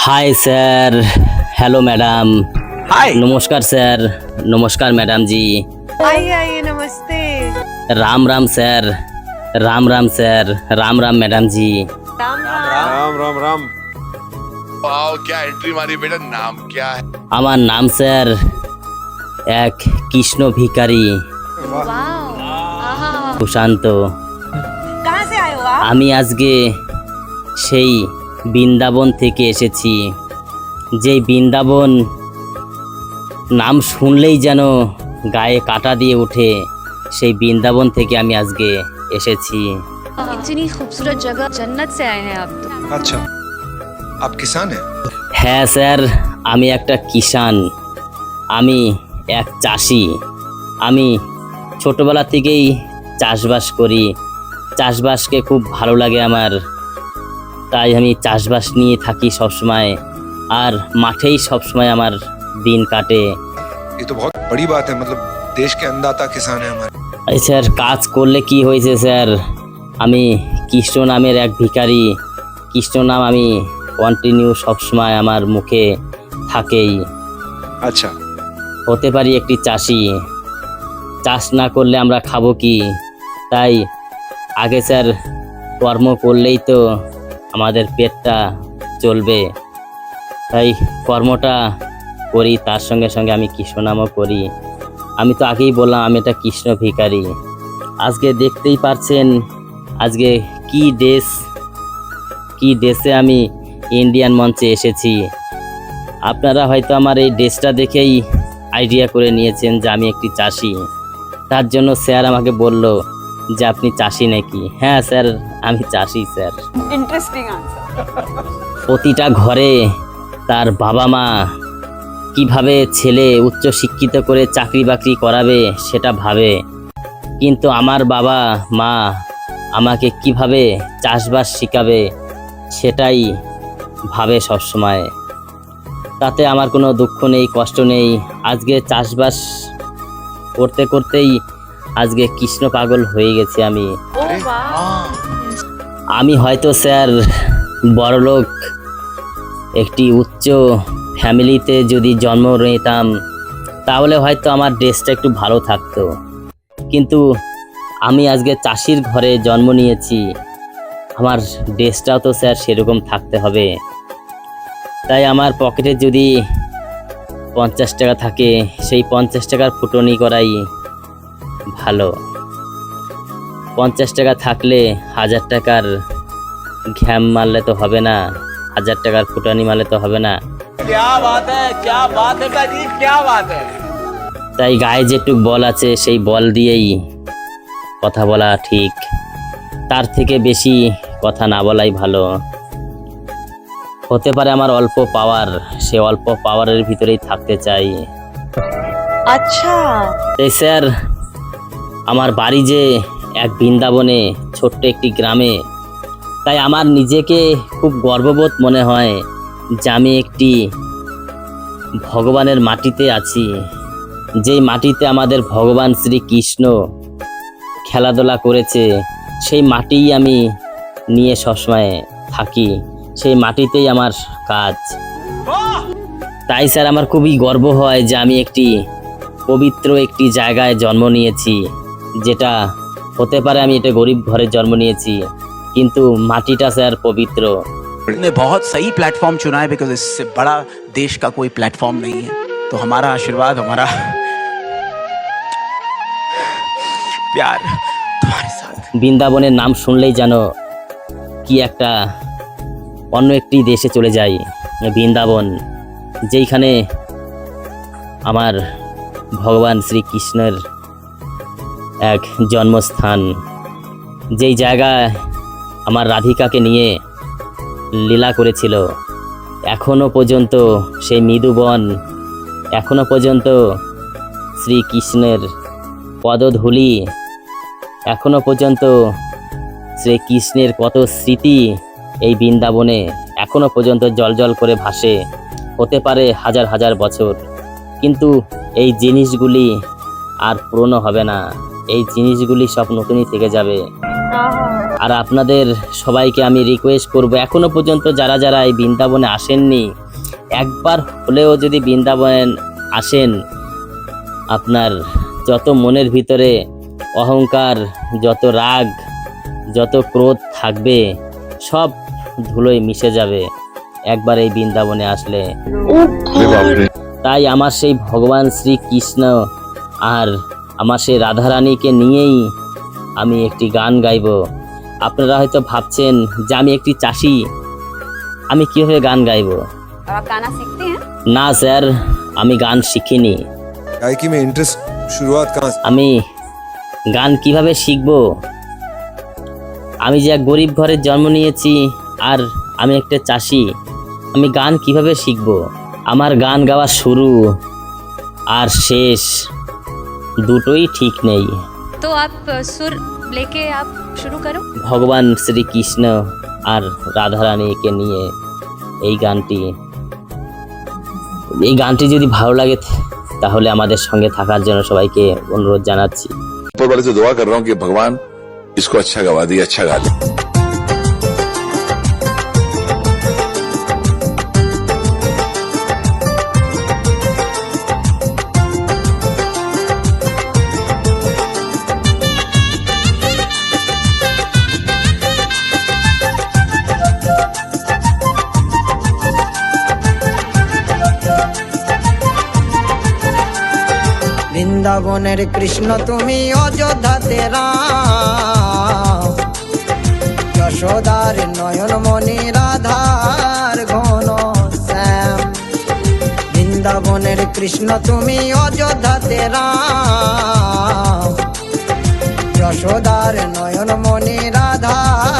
hi sir hello madam hi নমস্কার sir নমস্কার madam জি आइए आइए नमस्ते Ram Ram sir Ram Ram sir Ram Ram madam ji Ram Ram Ram Ram Ram wow क्या entry मारी बेटा नाम क्या है আমার নাম স্যার এক কৃষ্ণ ভিকারি সুশান্ত कहाँ से आए हो आप আমি আজকে সেই বৃন্দাবন থেকে এসেছি যেই বৃন্দাবন নাম শুনলেই যেন গায়ে কাটা দিয়ে ওঠে সেই বৃন্দাবন থেকে আমি আজকে এসেছি इतनी खूबसूरत जगह जन्नत से आए हैं आप तो अच्छा आप किसान हैं হ্যাঁ স্যার আমি একটা কিষান আমি এক চাষি আমি ছোটবেলা থেকেই চাষবাস করি চাষবাসকে খুব ভালো লাগে আমার তাই আমি চাষবাস নিয়ে থাকি সবসময় আর মাঠেই সবসময় আমার দিন কাটে। স্যার কাজ করলে কি হয়েছে স্যার? আমি কৃষ্ণ নামের এক ভিখারি। কৃষ্ণ নাম আমি কন্টিনিউ সবসময় আমার মুখে থাকেই। আচ্ছা। হতে পারি একটি চাষি। চাষ না করলে আমরা খাব কি? তাই আগে স্যার কর্ম করলেই তো আমাদের পেটটা চলবে। তাই কর্মটা করি, তার সঙ্গে সঙ্গে আমি কৃষ্ণনামও করি। আমি তো আগেই বললাম, আমি এটা কৃষ্ণ ভিখারি। আজকে দেখতেই পারছেন, আজকে কি ড্রেস কি ড্রেসে আমি ইন্ডিয়ান মঞ্চে এসেছি। আপনারা হয়তো আমার এই ড্রেসটা দেখেই আইডিয়া করে নিয়েছেন যে আমি একটি চাষি। তার জন্য স্যার আমাকে বলল যে, আপনি চাষি নাকি? হ্যাঁ স্যার। আমি চাষি স্যার। ইন্টারেস্টিং প্রতিটা ঘরে তার বাবা মা কীভাবে ছেলে উচ্চ শিক্ষিত করে চাকরি বাকরি করাবে সেটা ভাবে। কিন্তু আমার বাবা মা আমাকে কীভাবে চাষবাস শিখাবে সেটাই ভাবে সবসময়। তাতে আমার কোনো দুঃখ নেই কষ্ট নেই। আজকে চাষবাস করতে করতেই আজকে কৃষ্ণ পাগল হয়ে গেছি আমি। আমি হয়তো স্যার বড়লোক, একটি উচ্চ ফ্যামিলিতে যদি জন্ম নিতাম, তাহলে হয়তো আমার ড্রেসটা একটু ভালো থাকতো। কিন্তু আমি আজকে চাষির ঘরে জন্ম নিয়েছি, আমার ড্রেসটাও তো স্যার সেরকম থাকতে হবে। তাই আমার পকেটে যদি পঞ্চাশ টাকা থাকে, সেই পঞ্চাশ টাকার ফুটনি করাই ভালো। পঞ্চাশ টাকা থাকলে হাজার টাকার ঘ্যাম মারলে তো হবে না হাজার টাকার ফুটানি মারলে তো হবে না। তাই গায়ে যেটুক বল আছে সেই বল দিয়েই কথা বলা ঠিক। তার থেকে বেশি কথা না বলাই ভালো। হতে পারে আমার অল্প পাওয়ার সে অল্প পাওয়ারের ভিতরেই থাকতে চাই। আচ্ছা। স্যার আমার বাড়ি যে এক বৃন্দাবনে, ছোট্ট একটি গ্রামে। তাই আমার নিজেকে খুব গর্ববোধ মনে হয় যে আমি একটি ভগবানের মাটিতে আছি, যেই মাটিতে আমাদের ভগবান শ্রীকৃষ্ণ খেলাধুলা করেছে, সেই মাটিই আমি নিয়ে সবসময় থাকি, সেই মাটিতেই আমার কাজ। তাই স্যার, আমার খুবই গর্ব হয় যে আমি একটি পবিত্র একটি জায়গায় জন্ম নিয়েছি, যেটা হতে পারে আমি এটা গরিব ঘরে জন্ম নিয়েছি কিন্তু মাটিটা স্যার পবিত্র ने बहुत सही प्लेटफॉर्म चुना है बिकॉज इससे बड़ा देश का कोई प्लेटफॉर्म नहीं है तो हमारा आशीर्वाद हमारा प्यार तुम्हारे साथ বৃন্দাবনের নাম শুনলেই যেন কি একটা অন্য একটি দেশে চলে যাই বৃন্দাবন যেইখানে আমার ভগবান শ্রীকৃষ্ণের এক জন্মস্থান। যেই জায়গায় আমার রাধিকাকে নিয়ে লীলা করেছিল, এখনও পর্যন্ত সেই মৃদুবন এখনও পর্যন্ত শ্রীকৃষ্ণের পদধূলি, এখনও পর্যন্ত শ্রীকৃষ্ণের কত স্মৃতি এই বৃন্দাবনে এখনও পর্যন্ত জল করে ভাসে। হতে পারে হাজার হাজার বছর, কিন্তু এই জিনিসগুলি আর পুরনো হবে না। এই জিনিসগুলি সব নতুনই থেকে যাবে। আর আপনাদের সবাইকে আমি রিকোয়েস্ট করব এখনও পর্যন্ত যারা যারা এই বৃন্দাবনে আসেননি একবার হলেও যদি বৃন্দাবন আসেন আপনার যত মনের ভিতরে অহংকার যত রাগ যত ক্রোধ থাকবে সব ধুলোয় মিশে যাবে একবার এই বৃন্দাবনে আসলে। তাই আমার সেই ভগবান শ্রীকৃষ্ণ আর আমার সেই রাধারানীকে নিয়েই আমি একটি গান গাইব। আপনারা হয়তো ভাবছেন যে আমি একটি চাষি। আমি কীভাবে গান গাইব? না স্যার আমি গান শিখিনি। আমি গান কীভাবে শিখব? আমি যে এক গরিব ঘরের জন্ম নিয়েছি আর আমি একটা চাষি আমি গান কীভাবে শিখব? আমার গান গাওয়া শুরু আর শেষ। দুটোই ঠিক নেই तो आप अ, सुर लेके आप शुरू करो ভগবান শ্রীকৃষ্ণ আর রাধারানীকে নিয়ে এই গানটি এই গানটি যদি ভালো লাগে তাহলে আমাদের সঙ্গে থাকার জন্য সবাইকে অনুরোধ জানাচ্ছি ऊपर वाले से दुआ कर रहा हूँ कि भगवान इसको अच्छा गवा दिए अच्छा गा বৃন্দাবনের কৃষ্ণ তুমি অযোধ্যাতে যশোদার নয়ন মণি রাধার ঘন শ্যাম। বৃন্দাবনের কৃষ্ণ তুমি অযোধ্যাতে যশোদার নয়ন মণি রাধার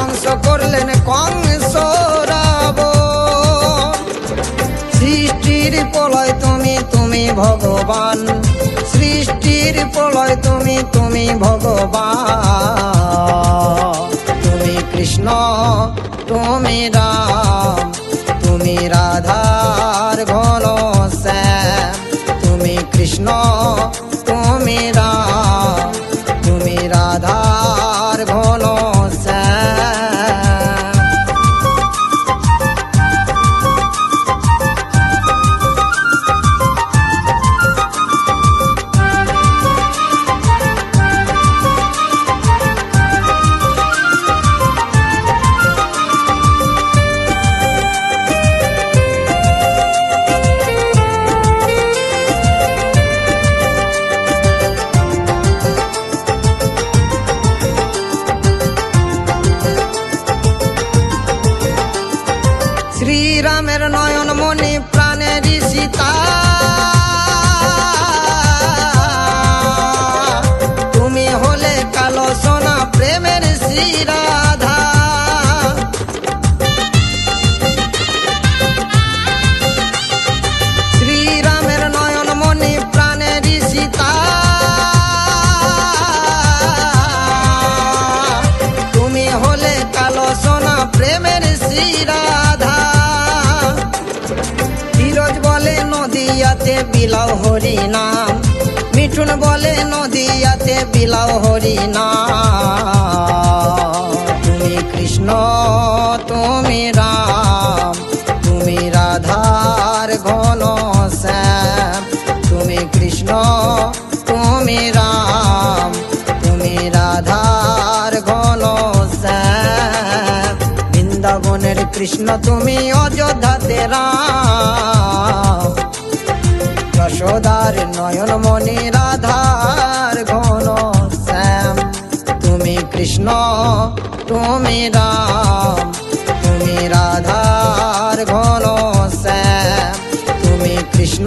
ধ্বংস করলেন কংস রাব সৃষ্টির প্রলয় তুমি তুমি ভগবান। সৃষ্টির প্রলয় তুমি তুমি ভগবান। তুমি কৃষ্ণ, তুমি রাম। শ্রীরামের নয়ন মনি বিলাও হরি নাম। মিঠুন বলে নদিয়াতে বিলাও হরি না তুমি কৃষ্ণ, তুমি রাম। তুমি রাধার ঘন শ্যাম। তুমি কৃষ্ণ, তুমি রাম। তুমি রাধার ঘন শ্যাম। বৃন্দাবনের কৃষ্ণ, তুমি অযোধ্যাতে রাম। যশোদার নয়ন মনি রাধার ঘন শ্যাম। তুমি কৃষ্ণ, তুমি রাম। তুমি রাধার ঘন শ্যাম। তুমি কৃষ্ণ